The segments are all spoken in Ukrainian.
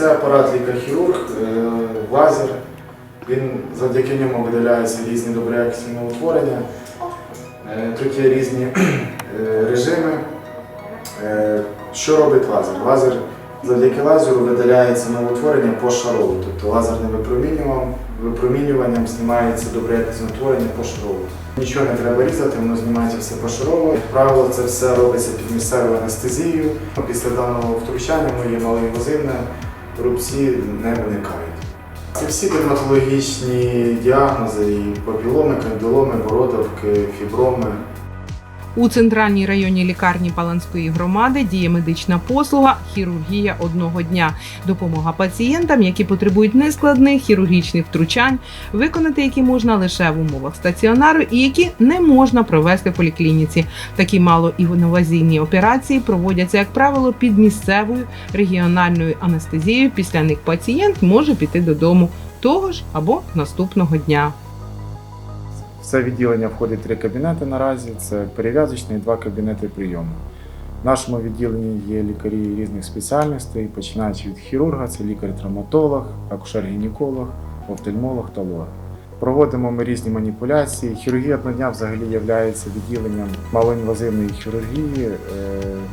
Це апарат лікар-хірург, е, лазер. Він завдяки ньому видаляються різні доброякісні утворення. Е, Тут є різні е, режими. Що робить лазер? Лазер завдяки лазеру видаляється новоутворення пошарово. Тобто лазерним випромінюванням, випромінюванням знімається доброякісне утворення пошарово. Нічого не треба різати, воно знімається все пошарово. Як правило, це все робиться під місцевою анестезією. Після даного втручання моє малоінвазивне рубці не виникають. Це всі дерматологічні діагнози, і папіломи, кандиломи, бородавки, фіброми. У центральній районній лікарні Паланської громади діє медична послуга хірургія одного дня, допомога пацієнтам, які потребують нескладних хірургічних втручань, виконати які можна лише в умовах стаціонару і які не можна провести в поліклініці. Такі малоінвазійні операції проводяться, як правило, під місцевою регіональною анестезією. Після них пацієнт може піти додому того ж або наступного дня. В це відділення входить три кабінети наразі. Це перев'язочний і два кабінети прийому. В нашому відділенні є лікарі різних спеціальностей, починаючи від хірурга, це лікар-травматолог, акушер-гінеколог, офтальмолог та лор. Проводимо ми різні маніпуляції. Хірургія дня взагалі є відділенням малоінвазивної хірургії, е,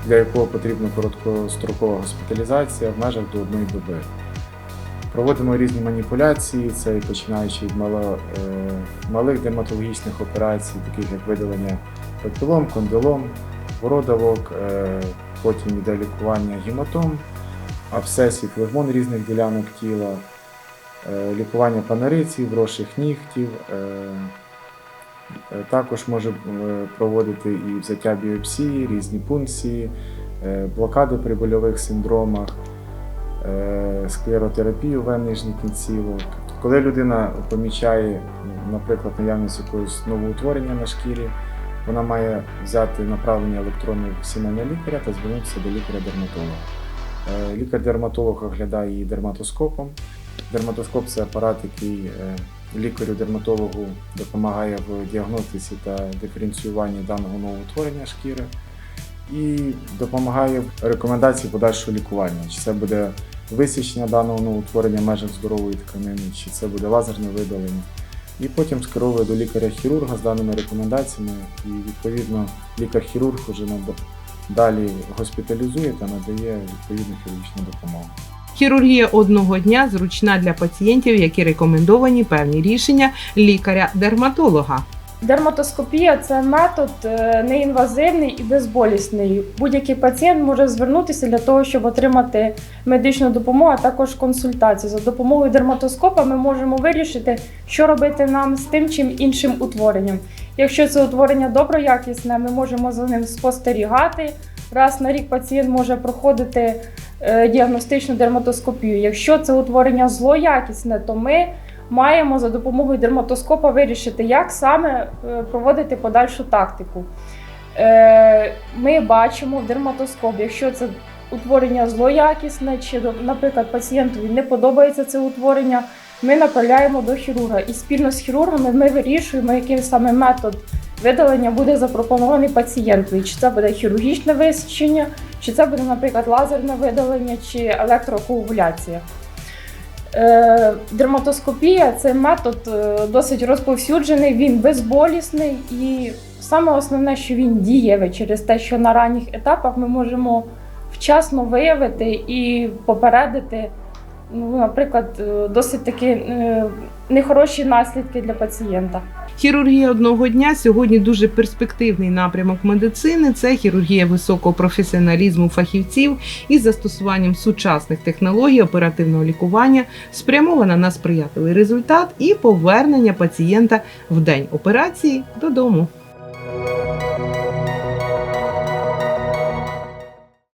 для якого потрібна короткострокова госпіталізація в межах до одної доби. Проводимо різні маніпуляції, це починаючи від мало, е, малих дерматологічних операцій, таких як видалення папілом, кондилом, бородавок, е, потім йде лікування гематом, абсцесів, флегмон різних ділянок тіла, е, лікування панариці, вросших нігтів. Е, е, також може е, проводити і взяття біопсії, різні пункції, е, блокади при больових синдромах склеротерапію вен нижніх кінцівок. Коли людина помічає, наприклад, наявність якогось новоутворення на шкірі, вона має взяти направлення електронне в сімейного лікаря та звернутися до лікаря-дерматолога. Е, Лікар-дерматолог оглядає її дерматоскопом. Дерматоскоп це апарат, який е, лікарю-дерматологу допомагає в діагностиці та диференціюванні даного новоутворення шкіри і допомагає в рекомендації подальшого лікування. Чи це буде висічення даного новоутворення межах здорової тканини, чи це буде лазерне видалення. І потім скеровує до лікаря-хірурга з даними рекомендаціями, і відповідно лікар-хірург вже далі госпіталізує та надає відповідну хірургічну допомогу. Хірургія одного дня зручна для пацієнтів, які рекомендовані певні рішення лікаря-дерматолога. Дерматоскопія це метод е, неінвазивний і безболісний. Будь-який пацієнт може звернутися для того, щоб отримати медичну допомогу, а також консультацію. За допомогою дерматоскопа ми можемо вирішити, що робити нам з тим чим іншим утворенням. Якщо це утворення доброякісне, ми можемо за ним спостерігати. Раз на рік пацієнт може проходити е, діагностичну дерматоскопію. Якщо це утворення злоякісне, то ми маємо за допомогою дерматоскопа вирішити, як саме е, проводити подальшу тактику. Е, Ми бачимо в дерматоскоп, якщо це утворення злоякісне, чи, наприклад, пацієнтові не подобається це утворення, ми направляємо до хірурга. І спільно з хірургами ми вирішуємо, який саме метод видалення буде запропонований пацієнтові. Чи це буде хірургічне висічення, чи це буде, наприклад, лазерне видалення, чи електрокоагуляція. Е, Дерматоскопія це метод досить розповсюджений, він безболісний і саме основне, що він дієвий через те, що на ранніх етапах ми можемо вчасно виявити і попередити, ну, наприклад, е, досить таки е, нехороші наслідки для пацієнта. Хірургія одного дня сьогодні дуже перспективний напрямок медицини. Це хірургія високого професіоналізму фахівців із застосуванням сучасних технологій оперативного лікування, спрямована на сприятливий результат і повернення пацієнта в день операції додому.